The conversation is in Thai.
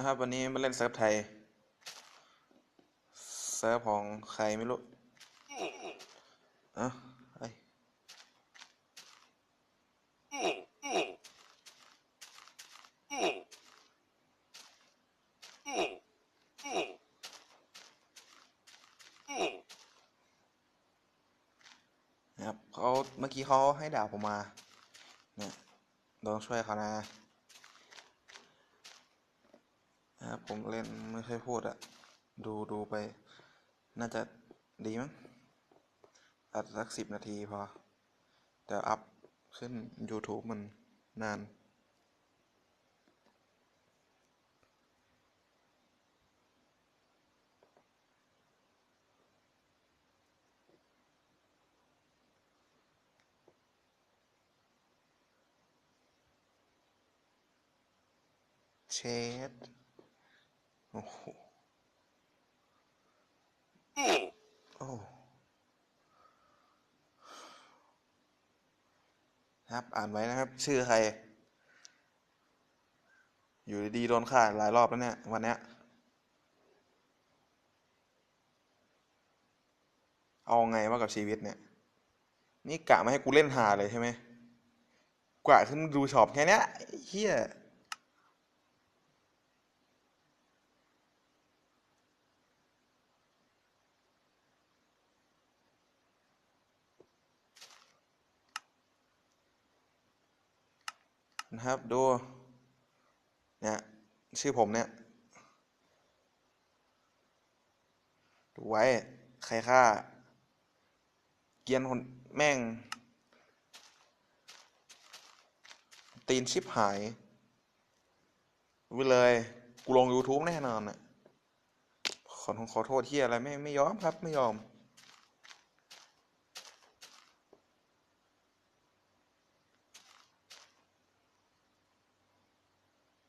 นะครับ วันนี้มาเล่นเซิร์ฟไทย เซิร์ฟของใครไม่รู้อะไอนะครับเขาเมื่อกี้เขาให้ดาบผมมา เนี่ยต้องช่วยเขานะ นะครับผมเล่นไม่ค่อยพูดอะดูดูไป น่าจะดีมั้งอัดสักสิบนาทีพอ แต่อัพขึ้น YouTube มันนาน เชด โอ้โหโอ้ครับ อ่านไว้นะครับ ชื่อใคร อยู่ดีๆโดนฆ่าหลายรอบแล้วเนี่ย วันเนี้ย เอาไงว่ากับชีวิตเนี่ย นี่กะมาให้กูเล่นหาเลยใช่ไหมกว่าขึ้นดูช็อปแค่เนี้ยเฮีย นะครับดูเนี่ยชื่อผมเนี่ยดูไว้ใครฆ่า เกียนคนแม่ง ตีนชิบหายไปเลย กูลง YouTube แน่นอนอะขอขอโทษที่อะไรไม่ไม่ยอมครับ ไม่ยอม